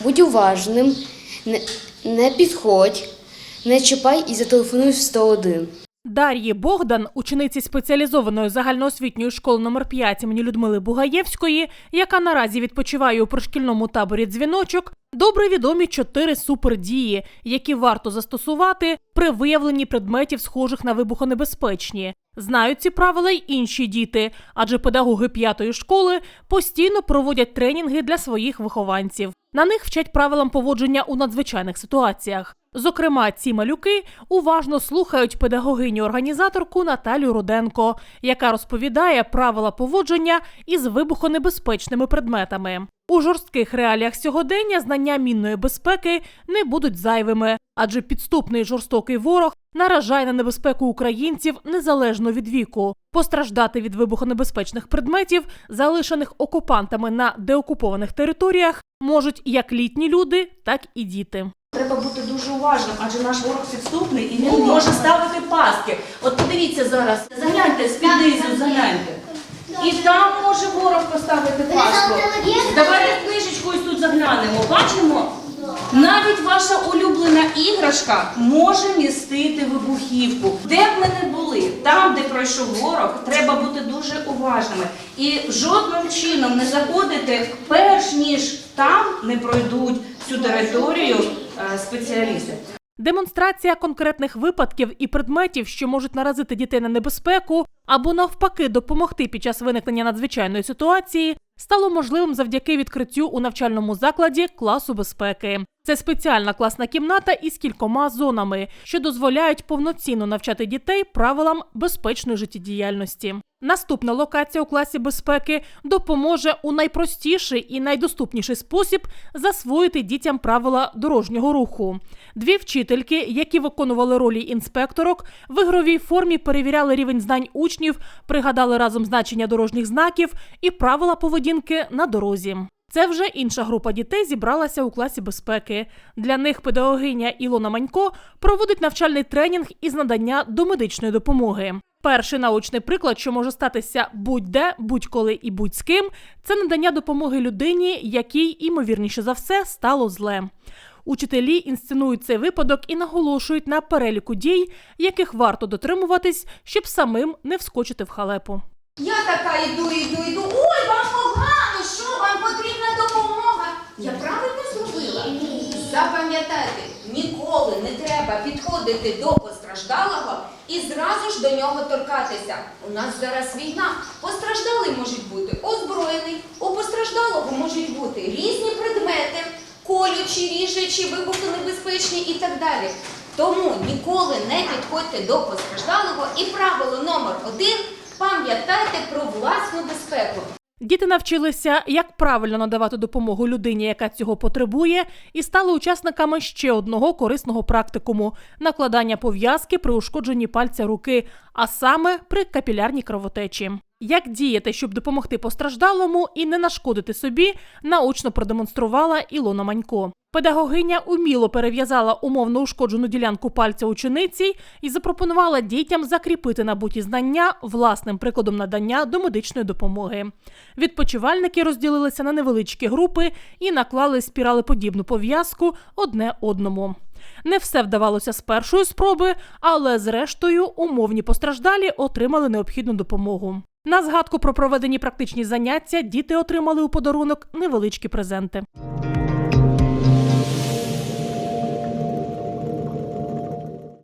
Будь уважним, не, підходь, не чіпай і зателефонуй в 101. Дар'ї Богдан, учениці спеціалізованої загальноосвітньої школи номер 5 імені Людмили Бугаєвської, яка наразі відпочиває у пришкільному таборі дзвіночок, добре відомі чотири супердії, які варто застосувати при виявленні предметів, схожих на вибухонебезпечні. Знають ці правила й інші діти, адже педагоги п'ятої школи постійно проводять тренінги для своїх вихованців. На них вчать правилам поводження у надзвичайних ситуаціях. Зокрема, ці малюки уважно слухають педагогиню-організаторку Наталю Руденко, яка розповідає правила поводження із вибухонебезпечними предметами. У жорстких реаліях сьогодення знання мінної безпеки не будуть зайвими, адже підступний жорстокий ворог наражає на небезпеку українців незалежно від віку. Постраждати від вибухонебезпечних предметів, залишених окупантами на деокупованих територіях, можуть як літні люди, так і діти. Треба бути дуже уважним, адже наш ворог підступний і він може ставити пастки. От подивіться зараз, загляньте з-під загляньте. І там може ворог поставити пастку. Давайте книжечкою тут заглянемо. Бачимо? Навіть ваша улюблена іграшка може містити вибухівку. Де б ми не були, там, де пройшов ворог, треба бути дуже уважними. І жодним чином не заходити, перш ніж там не пройдуть цю територію спеціалісти. Демонстрація конкретних випадків і предметів, що можуть наразити дітей на небезпеку, або навпаки допомогти під час виникнення надзвичайної ситуації, стало можливим завдяки відкриттю у навчальному закладі класу безпеки. Це спеціальна класна кімната із кількома зонами, що дозволяють повноцінно навчати дітей правилам безпечної життєдіяльності. Наступна локація у класі безпеки допоможе у найпростіший і найдоступніший спосіб засвоїти дітям правила дорожнього руху. Дві вчительки, які виконували ролі інспекторок, в ігровій формі перевіряли рівень знань учнів, пригадали разом значення дорожніх знаків і правила поведінки на дорозі. Це вже інша група дітей зібралася у класі безпеки. Для них педагогиня Ілона Манько проводить навчальний тренінг із надання домедичної допомоги. Перший научний приклад, що може статися будь-де, будь-коли і будь з ким, це надання допомоги людині, якій, імовірніше за все, стало зле. Учителі інсценують цей випадок і наголошують на переліку дій, яких варто дотримуватись, щоб самим не вскочити в халепу. Я така йду, йду, йду. Запам'ятайте, ніколи не треба підходити до постраждалого і зразу ж до нього торкатися. У нас зараз війна. Постраждалий можуть бути озброєний, у постраждалого можуть бути різні предмети, колючі, ріжучі, вибухонебезпечні і так далі. Тому ніколи не підходьте до постраждалого і правило номер один пам'ятайте про власну безпеку. Діти навчилися, як правильно надавати допомогу людині, яка цього потребує, і стали учасниками ще одного корисного практикуму накладання пов'язки при ушкодженні пальця руки, а саме при капілярній кровотечі. Як діяти, щоб допомогти постраждалому і не нашкодити собі, наочно продемонструвала Ілона Манько. Педагогиня уміло перев'язала умовно ушкоджену ділянку пальця учениці і запропонувала дітям закріпити набуті знання власним прикладом надання домедичної допомоги. Відпочивальники розділилися на невеличкі групи і наклали спіралеподібну пов'язку одне одному. Не все вдавалося з першої спроби, але зрештою умовні постраждалі отримали необхідну допомогу. На згадку про проведені практичні заняття діти отримали у подарунок невеличкі презенти.